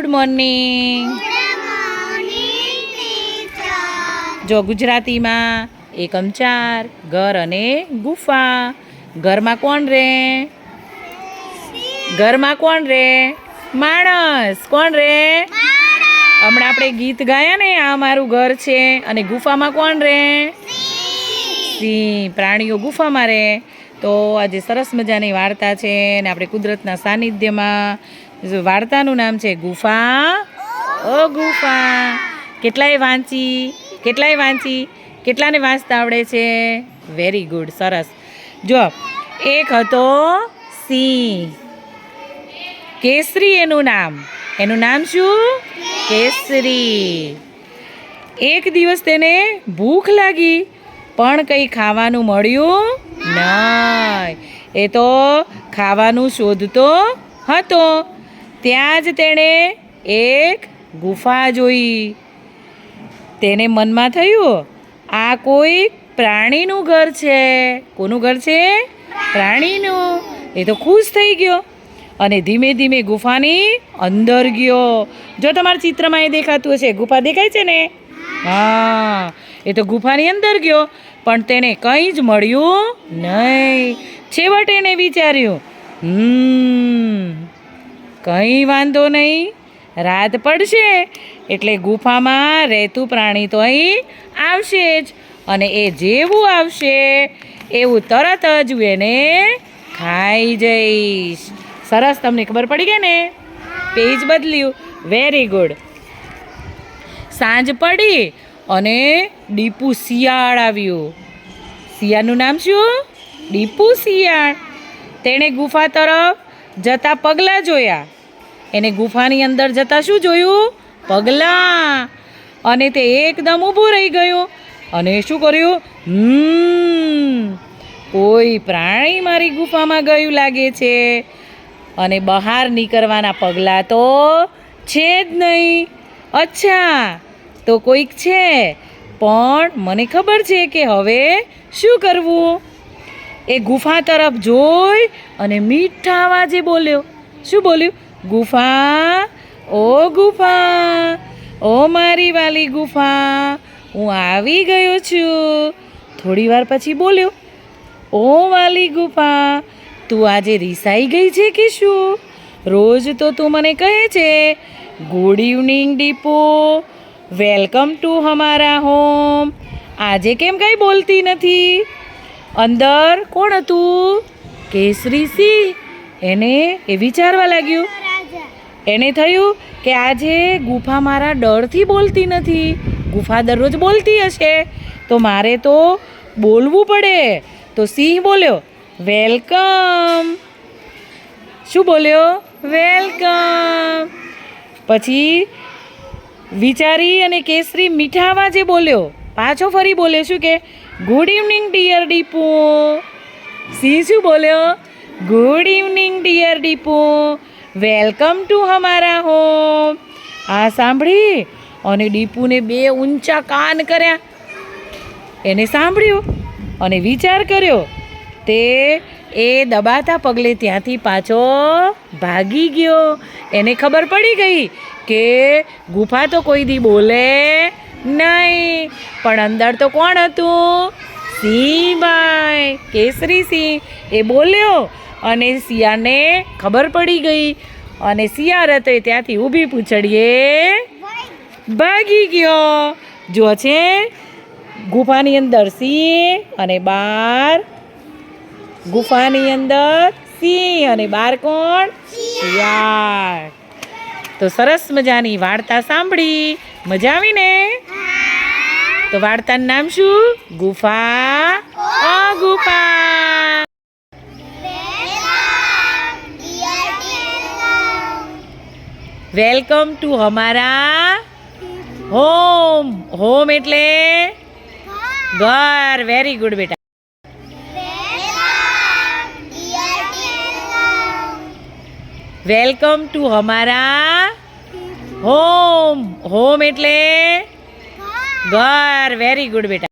Good morning જો ગુજરાતીમાં એકમ ચાર, ઘર અને ગુફા. ઘરમાં કોણ રે? ઘરમાં કોણ રે? માણસ. કોણ રે? હમણાં આપણે ગીત ગાયા ને, આ મારું ઘર છે. અને ગુફામાં કોણ રે? સિંહ. પ્રાણીઓ ગુફામાં રહે તો આજે સરસ મજાની વાર્તા છે ને, આપણે કુદરતના સાનિધ્યમાં વાર્તાનું નામ છે ગુફા. ઓ ગુફા. કેટલાય વાંચી? કેટલાય વાંચી? કેટલાને વાંચતા આવડે છે? વેરી ગુડ સરસ. જો, એક હતો સિંહ. કેસરી એનું નામ. એનું નામ શું? કેસરી. એક દિવસ તેને ભૂખ લાગી, પણ કંઈ ખાવાનું મળ્યું નહીં. એ તો ખાવાનું શોધતો હતો. ત્યાં જ તેણે એક ગુફા જોઈ. તેને મનમાં થયું, આ કોઈ પ્રાણીનું ઘર છે. કોનું ઘર છે? પ્રાણીનું. એ તો ખુશ થઈ ગયો અને ધીમે ધીમે ગુફાની અંદર ગયો. જો તમારા ચિત્રમાં એ દેખાતું હશે, ગુફા દેખાય છે ને? હા, એ તો ગુફાની અંદર ગયો, પણ તેને કંઈ જ મળ્યું નહીં. છેવટે એને વિચાર્યું, હમ કંઈ વાંધો નહીં. રાત પડશે એટલે ગુફામાં રહેતું પ્રાણી તો અહીં આવશે જ. અને એ જેવું આવશે, એવું તરત જ હું એને ખાઈ જઈશ. સરસ, તમને ખબર પડી ગઈ ને? પેજ બદલ્યું. વેરી ગુડ સાંજ પડી અને ડીપુ શિયાળ આવ્યું. શિયાળનું નામ શું? ડીપુ શિયાળ. તેણે ગુફા તરફ જતા પગલાં જોયા. એને ગુફાની અંદર જતા શું જોયું? પગલાં. અને તે એકદમ ઊભું રહી ગયું. અને શું કર્યું? કોઈ પ્રાણી મારી ગુફામાં ગયું લાગે છે. અને બહાર નીકળવાના પગલાં તો છે જ નહીં. અચ્છા, તો કોઈક છે. પણ મને ખબર છે કે હવે શું કરવું? એ ગુફા તરફ જોઈ અને મીઠા અવાજે બોલ્યો, શું બોલ્યું? ગુફા? ઓ ગુફા? ઓ મારી વાલી ગુફા? હું આવી ગયો છું. થોડી વાર પછી બોલ્યો, ઓ વાલી ગુફા, તું આજે રિસાઈ ગઈ છે કે શું? રોજ તો તું મને કહે છે good evening Dipo. Welcome to હમારા home આજે કેમ કંઈ બોલતી નથી? અંદર કોણ હતું? કેસરી સિંહ. એને એ વિચારવા લાગ્યું. એને થયું કે આજે ગુફા મારા ડરથી બોલતી નથી. ગુફા દરરોજ બોલતી હશે. તો મારે તો બોલવું પડે. તો સિંહ બોલ્યો, વેલકમ. શું બોલ્યો? વેલકમ. પછી વિચારી અને કેસરી મીઠા અવાજે બોલ્યો પાછો ફરી બોલે શું કે good evening dear Deepu Singh શું બોલ્યો good evening dear Deepu welcome to હમારા home આ સાંભળી? અને ડીપુને બે ઊંચા કાન કર્યા. એને સાંભળ્યું અને વિચાર કર્યો, તે એ દબાતા પગલે ત્યાંથી પાછો ભાગી ગયો. એને ખબર પડી ગઈ કે ગુફા તો કોઈ દી બોલે નહીં. પણ અંદર તો કોણ હતું? સિંહભાઈ કેસરી સિંહ. એ બોલ્યો અને શિયાળને ખબર પડી ગઈ. અને હતો એ ત્યાંથી ઊભી પૂછડીએ ભાગી ગયો. જો છે, ગુફાની અંદર સિંહ અને બાર. ગુફાની અંદર સિંહ અને બાર કોણ? શિયાળ તો સરસ મજાની વાર્તા સાંભળી. મજા આવી ને? તો વાર્તાનું નામ શું? ગુફા. અ, ગુફા. વેલકમ ટુ હમારા હોમ. હોમ એટલે ઘર. વેરી ગુડ બેટા. વેલકમ ટુ હમારા હોમ. હોમ એટલે ઘર વેરી ગુડ બેટા